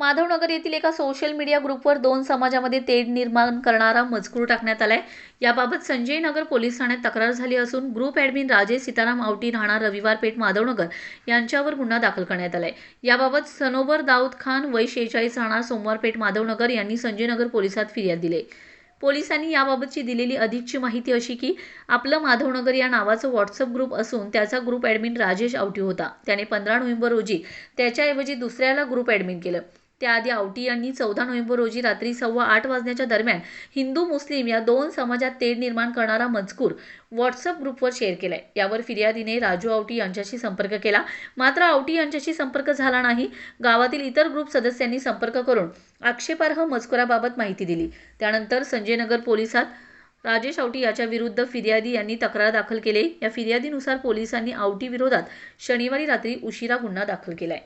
माधवनगर येथील एका social media ग्रुपवर दोन समाजामध्ये तेढ निर्माण करणारा मजकूर टाकण्यात आलाय. याबाबत संजय नगर पोलीस ठाण्यात तक्रार झाली असून ग्रुप ॲडमिन राजेश सीताराम आवटी राहणार रविवार पेठ माधवनगर यांच्यावर गुन्हा दाखल करण्यात आलाय. याबाबत सनोबर दाऊद खान वय शेहेचाळीस राहणार सोमवारपेठ माधवनगर यांनी संजय नगर पोलिसात फिर्याद दिली पोलिसांनी याबाबतची दिलेली अधिकची माहिती अशी की आपलं माधवनगर या नावाचं व्हॉट्सअप ग्रुप असून त्याचा ग्रुप ॲडमिन राजेश आवटी होता. त्याने पंधरा नोव्हेंबर रोजी त्याच्याऐवजी दुसऱ्याला ग्रुप ॲडमिन केलं. त्याआधी आवटी यांनी चौदा नोव्हेंबर रोजी रात्री सव्वा आठ वाजण्याच्या दरम्यान हिंदू मुस्लिम या दोन समाजात तेढ निर्माण करणारा मजकूर व्हॉट्सअप ग्रुपवर शेअर केलाय. यावर फिर्यादीने राजू आवटी यांच्याशी संपर्क केला. मात्र आवटी यांच्याशी संपर्क झाला नाही. गावातील इतर ग्रुप सदस्यांनी संपर्क करून आक्षेपार्ह मजकुराबाबत माहिती दिली. त्यानंतर संजयनगर पोलिसात राजेश आवटी याच्या विरुद्ध फिर्यादी यांनी तक्रार दाखल केली. या फिर्यादीनुसार पोलिसांनी आवटी विरोधात शनिवारी रात्री उशिरा गुन्हा दाखल केलाय.